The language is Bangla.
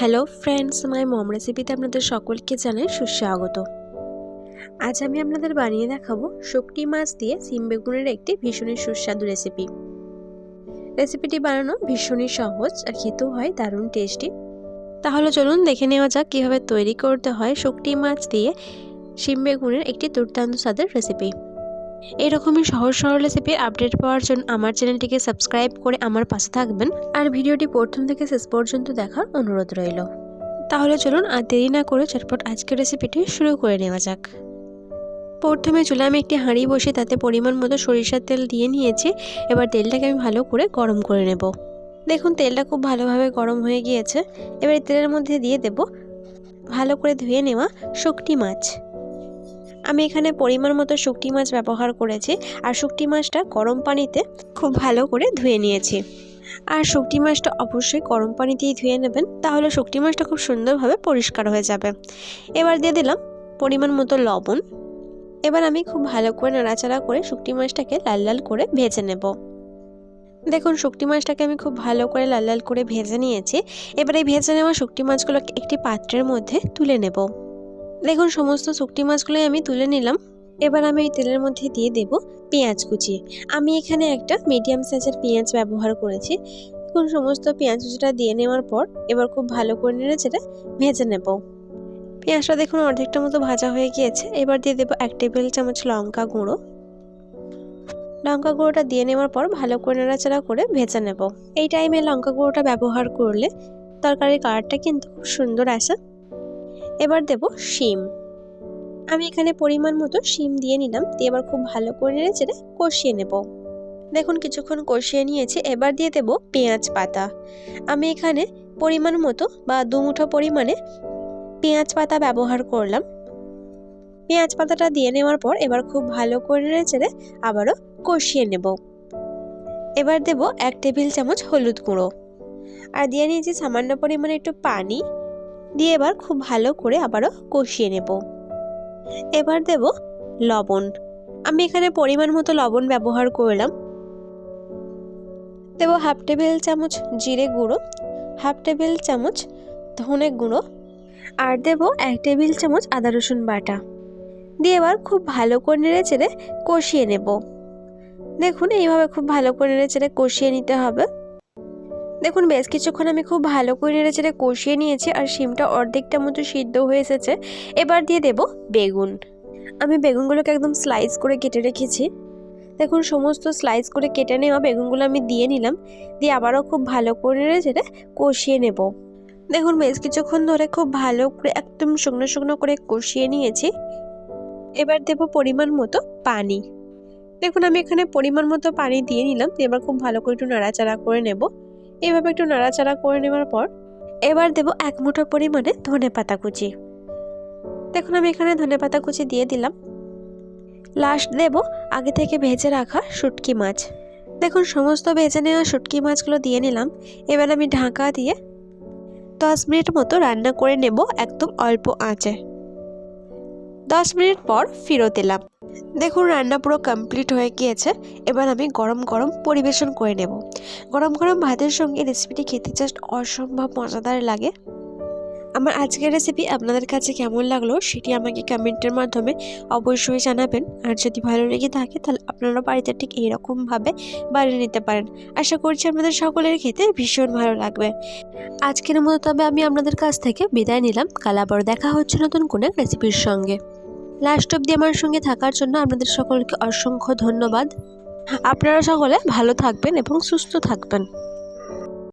হ্যালো ফ্রেন্ডস, মাই মম রেসিপিতে আপনাদের সকলকে জানাই সুস্বাগত। আজ আমি আপনাদের বানিয়ে দেখাবো শুকটি মাছ দিয়ে সিম বেগুনের একটি ভীষণই সুস্বাদু রেসিপি। রেসিপিটি বানানো ভীষণই সহজ আর খেতেও হয় দারুণ টেস্টি। তাহলে চলুন দেখে নেওয়া যাক কীভাবে তৈরি করতে হয় শুকটি মাছ দিয়ে সিম বেগুনের একটি দুর্দান্ত স্বাদের রেসিপি। এরকমই সহজ সরল রেসিপির আপডেট পাওয়ার জন্য আমার চ্যানেলটিকে সাবস্ক্রাইব করে আমার পাশে থাকবেন। আর ভিডিওটি প্রথম থেকে শেষ পর্যন্ত দেখার অনুরোধ রইল। তাহলে চলুন আর দেরি না করে চটপট আজকের রেসিপিটি শুরু করে নেওয়া যাক। প্রথমে চুলে আমি একটি হাঁড়ি বসে তাতে পরিমাণ মতো সরিষার তেল দিয়ে নিয়েছি। এবার তেলটাকে আমি ভালো করে গরম করে নেব। দেখুন, তেলটা খুব ভালোভাবে গরম হয়ে গিয়েছে। এবার তেলের মধ্যে দিয়ে দেব ভালো করে ধুয়ে নেওয়া শুকটি মাছ। আমি এখানে পরিমাণ মতো শুকটি মাছ ব্যবহার করেছি আর শুকটি মাছটা গরম পানিতে খুব ভালো করে ধুয়ে নিয়েছি। আর শুকটি মাছটা অবশ্যই গরম পানিতেই ধুয়ে নেবেন, তাহলে শুকটি মাছটা খুব সুন্দরভাবে পরিষ্কার হয়ে যাবে। এবার দিয়ে দিলাম পরিমাণ মতো লবণ। এবার আমি খুব ভালো করে নাড়াচাড়া করে শুকটি মাছটাকে লাল লাল করে ভেজে নেব। দেখুন শুকটি মাছটাকে আমি খুব ভালো করে লাল লাল করে ভেজে নিয়েছি। এবার এই ভেজে নেওয়া শুকটি মাছগুলোকে একটি পাত্রের মধ্যে তুলে নেব। দেখুন, সমস্ত শুকটি মাছগুলোই আমি তুলে নিলাম। এবার আমি এই তেলের মধ্যে দিয়ে দেব পেঁয়াজ কুচি। আমি এখানে একটা মিডিয়াম সাইজের পেঁয়াজ ব্যবহার করেছি। দেখুন, সমস্ত পেঁয়াজ কুচিটা দিয়ে নেওয়ার পর এবার খুব ভালো করে নেড়ে চেড়ে ভেজে নেব। পেঁয়াজটা দেখুন, অর্ধেকটা মতো ভাজা হয়ে গিয়েছে। এবার দিয়ে দেবো এক টেবিল চামচ লঙ্কা গুঁড়ো। লঙ্কা গুঁড়োটা দিয়ে নেওয়ার পর ভালো করে নাড়াচাড়া করে ভেজে নেব। এই টাইমে লঙ্কা গুঁড়োটা ব্যবহার করলে তরকারির কালারটা কিন্তু খুব সুন্দর আসে। এবার দেব শিম। আমি এখানে পরিমাণ মতো শিম দিয়ে নিলাম, দিয়ে এবার খুব ভালো করে নেড়ে চেড়ে কষিয়ে নেব। দেখুন, কিছুক্ষণ কষিয়ে নিয়েছি, এবার দিয়ে দেব পেঁয়াজ পাতা। আমি এখানে পরিমাণ মতো বা দুমুঠো পরিমাণে পেঁয়াজ পাতা ব্যবহার করলাম। পেঁয়াজ পাতাটা দিয়ে নেওয়ার পর এবার খুব ভালো করে নেড়ে চেড়ে আবারও কষিয়ে নেব। এবার দেব এক টেবিল চামচ হলুদ গুঁড়ো। আর দিয়ে নিয়েছি সামান্য পরিমাণে একটু পানি। দিয়ে এবার খুব ভালো করে আবারও কষিয়ে নেব। এবার দেব লবণ। আমি এখানে পরিমাণ মতো লবণ ব্যবহার করলাম। দেব হাফ টেবিল চামচ জিরে গুঁড়ো, হাফ টেবিল চামচ ধনে গুঁড়ো আর দেব এক টেবিল চামচ আদা রসুন বাটা। দিয়ে এবার খুব ভালো করে নেড়ে চেড়ে কষিয়ে নেব। দেখুন, এইভাবে খুব ভালো করে নেড়ে চেড়ে কষিয়ে নিতে হবে। দেখুন, বেশ কিছুক্ষণ আমি খুব ভালো করে নেড়ে চেড়ে কষিয়ে নিয়েছি আর শিমটা অর্ধেকটা মতো সিদ্ধ হয়ে এসেছে। এবার দিয়ে দেব বেগুন। আমি বেগুনগুলোকে একদম স্লাইস করে কেটে রেখেছি। দেখুন, সমস্ত স্লাইস করে কেটে নেওয়া বেগুনগুলো আমি দিয়ে নিলাম। দিয়ে আবারও খুব ভালো করে নেড়ে চেড়ে কষিয়ে নেব। দেখুন, বেশ কিছুক্ষণ ধরে খুব ভালো করে একদম শুকনো শুকনো করে কষিয়ে নিয়েছি। এবার দেব পরিমাণ মতো পানি। দেখুন, আমি এখানে পরিমাণ মতো পানি দিয়ে নিলাম। এবার খুব ভালো করে একটু নাড়াচাড়া করে নেব। এভাবে একটু নাড়াচাড়া করে নেওয়ার পর এবার দেব এক মুঠো পরিমাণে ধনে পাতা কুচি। দেখুন, আমি এখানে ধনে পাতা কুচি দিয়ে দিলাম। লাস্ট দেব আগে থেকে ভেজে রাখা শুটকি মাছ। দেখুন, সমস্ত ভেজে নেওয়া শুটকি মাছগুলো দিয়ে নিলাম। এবার আমি ঢাকা দিয়ে দশ মিনিট মতো রান্না করে নেব একদম অল্প আঁচে। দশ মিনিট পর ফেরত এলাম। দেখুন, রান্না পুরো কমপ্লিট হয়ে গিয়েছে। এবার আমি গরম গরম পরিবেশন করে নেব। গরম গরম ভাতের সঙ্গে রেসিপিটি খেতে জাস্ট অসম্ভব মজাদার লাগে। আমার আজকের রেসিপি আপনাদের কাছে কেমন লাগল সেটি আমাকে কমেন্টের মাধ্যমে অবশ্যই জানাবেন। আর যদি ভালো লেগে থাকে তাহলে আপনারা বাড়িতে ঠিক এইরকমভাবে বানিয়ে নিতে পারেন। আশা করছি আপনাদের সকলের খেতে ভীষণ ভালো লাগবে। আজকের মতো তবে আমি আপনাদের কাছ থেকে বিদায় নিলাম। কাল আবার দেখা হচ্ছে নতুন কোনো রেসিপির সঙ্গে। লাস্ট অব্দি আমার সঙ্গে থাকার জন্য আপনাদের সকলকে অসংখ্য ধন্যবাদ। আপনারা সকলে ভালো থাকবেন এবং সুস্থ থাকবেন।